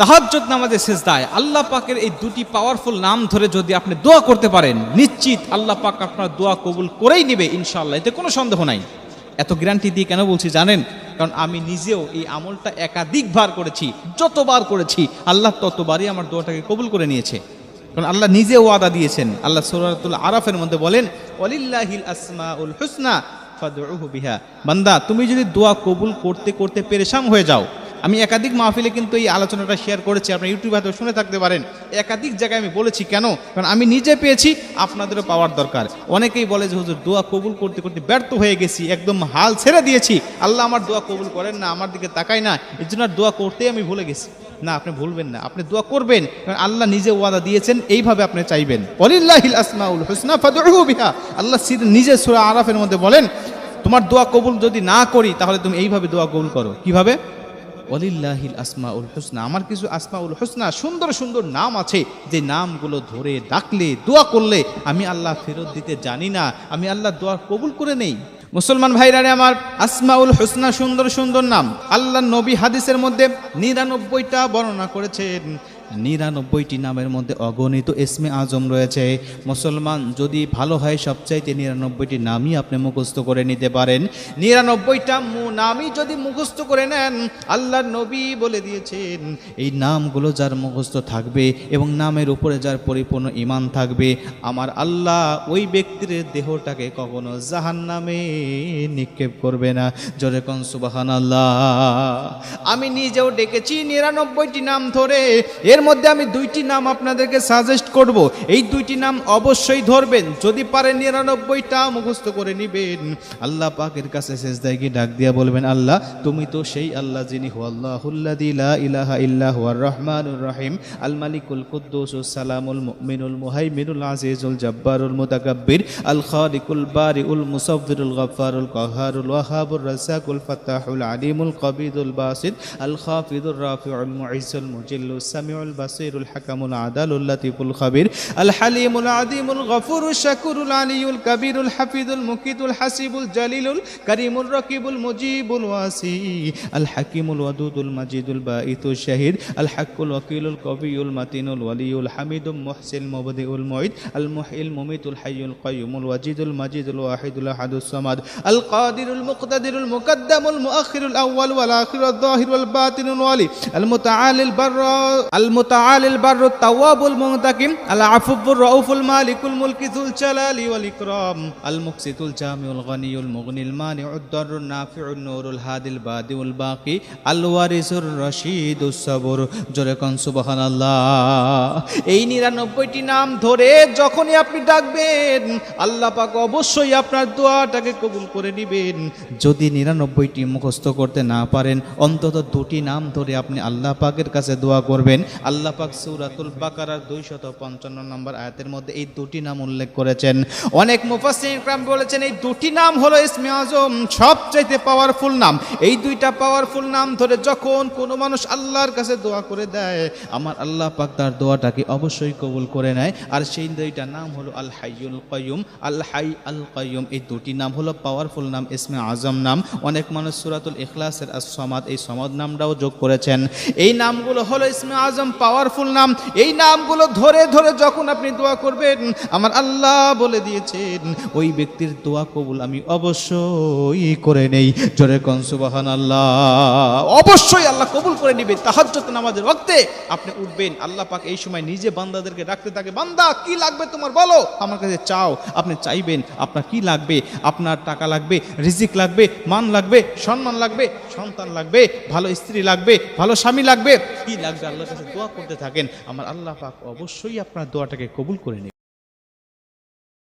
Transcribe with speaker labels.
Speaker 1: তাহাজ্জুদ নামাজে সেজদায় আল্লাহ পাকের এই দুটি পাওয়ারফুল নাম ধরে যদি আপনি দোয়া করতে পারেন, নিশ্চিত আল্লাহ পাক আপনার দোয়া কবুল করেই নেবে ইনশাআল্লাহ। এতে কোনো সন্দেহ নাই। এত গ্যারান্টি দিয়ে কেন বলছি জানেন? কারণ আমি নিজেও এই আমলটা একাধিকবার করেছি, যতবার করেছি, আল্লাহ ততবারই আমার দোয়াটাকে কবুল করে নিয়েছে। কারণ আল্লাহ নিজে ওয়াদা দিয়েছেন। আল্লাহ সূরাতুল আরাফের মধ্যে বলেন অলিল্লাহিল আসমা উল হুসনা ফাদউহু বিহা। বান্দা, তুমি যদি দোয়া কবুল করতে করতে পেরেশান হয়ে যাও আমি একাধিক মাহফিলে কিন্তু এই আলোচনাটা শেয়ার করেছি, আপনার ইউটিউবে হয়তো শুনে থাকতে পারেন। একাধিক জায়গায় আমি বলেছি, কেন? কারণ আমি নিজে পেয়েছি, আপনাদেরও পাওয়ার দরকার। অনেকেই বলে যে, হুজুর, দোয়া কবুল করতে করতে ব্যর্থ হয়ে গেছি, একদম হাল ছেড়ে দিয়েছি। আল্লাহ আমার দোয়া কবুল করেন না, আমার দিকে তাকায় না, এর জন্য দোয়া করতেই আমি ভুলে গেছি। না, আপনি ভুলবেন না, আপনি দোয়া করবেন, কারণ আল্লাহ নিজে ওয়াদা দিয়েছেন, এইভাবে আপনি চাইবেন। অলিল্লাহিল আসমাউল হুসনা ফাদউহু বিহা। আল্লাহ নিজে সূরা আরাফের মধ্যে বলেন, তোমার দোয়া কবুল যদি না করি, তাহলে তুমি এইভাবে দোয়া কবুল করো। কীভাবে? অলিল্লাহিল আসমাউল হুসনা। আমার কিছু আসমাউল হুসনা, সুন্দর সুন্দর নাম আছে, যে নামগুলো ধরে ডাকলে, দোয়া করলে আমি আল্লাহ ফেরত দিতে জানি না, আমি আল্লাহ দোয়া কবুল করে নেই। মুসলমান ভাইরারে, আমার আসমাউল হোসনা সুন্দর সুন্দর নাম। আল্লাহ নবী হাদিসের মধ্যে নিরানব্বইটা বর্ণনা করেছেন। নিরানব্বইটি নামের মধ্যে অগণিত এসমে আজম রয়েছে। মুসলমান যদি ভালো হয়, সবচাইতে নিরানব্বইটি নামই আপনি মুখস্থ করে নিতে পারেন। নিরানব্বইটা নামই যদি মুখস্থ করে নেন, আল্লাহ নবী বলে দিয়েছেন, এই নামগুলো যার মুখস্থ থাকবে এবং নামের উপরে যার পরিপূর্ণ ইমান থাকবে, আমার আল্লাহ ওই ব্যক্তির দেহটাকে কখনো জাহান নামে নিক্ষেপ করবে না। জোরে কন সুবাহান আল্লাহ আমি নিজেও ডেকেছি নিরানব্বইটি নাম ধরে এর মধ্যে আমি দুইটি নাম আপনাদেরকে সাজেস্ট করব। এই দুইটি নাম অবশ্যই ধরবেন। যদি পারেন নিরানব্বইটা মুখস্থ করে নিবেন। আল্লাহ পাকের কাছে শেষদায় গিয়ে ডাক দিয়া বলবেন, আল্লাহ, তুমি তো সেই আল্লাহ যিনি হু আল্লাহুল্লাদি লা ইলাহা ইল্লা হুয়ার রহমানুর রহিম, আল মালিকুল কুদ্দুসুস সালামুল মুমিনুল মুহাইমিনুল আজিজুল জব্বারুল মুতাকাব্বির, আল খালিকুল বারিউল মুসাফফিরুল গফফারুল কাহারুল ওয়াহাবুর রাসাকুল ফাত্তাহুল আলিমুল কবিদুল বাসিদ, আল খাফিদুর রাফিউল মুইসুল মুজিল্লুস সামিউল البصير الحكم العدل اللطيف الخبير الحليم العظيم الغفور الشكور العلي الكبير الحفيظ المكيد الحسيب الجليل الكريم الرقيب المجيب الواسي الحكيم الودود المجيد البائث الشهيد الحق الوكيل القوي المتين الولي الحميد المحسن المبدئ المعيد المحيي المميت الحي القيوم الوجيد المجيد الواحد الأحد الصمد القادر المقتدر المقدم المؤخر الأول والآخر الظاهر والباطن الولي المتعالي البر আল বারর তাওয়াবুল মুনতাকিম আল আফুবুর রাউফুল মালিকুল মুলকি যুল জালালি ওয়াল ইকরাম আল মুকসিতুল জামিউল গনিয়ুল মুগনিল মানিউদ দারুণ নাফিউন নূরুল হাদিল বাদিউল বাকি আল ওয়ারিসুর রশিদুস সবর জোরে কন সুবহানাল্লাহ এই নিরানব্বইটি নাম ধরে যখনই আপনি ডাকবেন, আল্লাহ পাক অবশ্যই আপনার দোয়াটাকে কবুল করে নেবেন। যদি নিরানব্বইটি মুখস্থ করতে না পারেন, অন্তত দুটি নাম ধরে আপনি আল্লাহ পাকের কাছে দোয়া করবেন। আল্লাহ পাক সৌরাতুল বাকারার দুইশত পঞ্চান্ন নম্বর আয়াতের মধ্যে এই দুটি নাম উল্লেখ করেছেন। অনেক মুফাসিনক্রাম বলেছেন, এই দুটি নাম হলো ইসমে আজম সবচাইতে পাওয়ারফুল নাম। এই দুইটা পাওয়ারফুল নাম ধরে যখন কোনো মানুষ আল্লাহর কাছে দোয়া করে দেয়, আমার আল্লাহ পাক তার দোয়াটাকে অবশ্যই কবুল করে নেয়। আর সেই দুইটা নাম হলো আল হাইউল কয়ুম আল হাই আল কয়ুম এই দুটি নাম হলো পাওয়ারফুল নাম, ইসমে আজম নাম। অনেক মানুষ সুরাতুল ইখলাসের আর সমাদ এই সমাদ নামটাও যোগ করেছেন। এই নামগুলো হলো ইসমে আজম পাওয়ারফুল নাম, এই নামগুলো ধরে ধরে যখন আপনি দোয়া করবেন, আমার আল্লাহ বলে দিয়েছেন, ওই ব্যক্তির দোয়া কবুল আমি অবশ্যই করে নেই। জোরে কন সুবাহান আল্লাহ অবশ্যই আল্লাহ কবুল করে নেবে তাহাজ্জত নামাজের ওয়াক্তে। আপনি উঠবেন, আল্লাহ পাক এই সময় নিজে বান্দাদেরকে রাখতে থাকে, বান্দা, কি লাগবে তোমার? বলো। আমার কাছে চাও, আপনি চাইবেন, আপনার কি লাগবে? আপনার টাকা লাগবে, রিজিক লাগবে, মান লাগবে, সম্মান লাগবে, সন্তান লাগবে, ভালো স্ত্রী লাগবে, ভালো স্বামী লাগবে। কি লাগবে আল্লাহর কাছে? দোয়া করতে থাকেন। আমার আল্লাহ পাক অবশ্যই আপনার দোয়াটাকে কবুল করে নেবে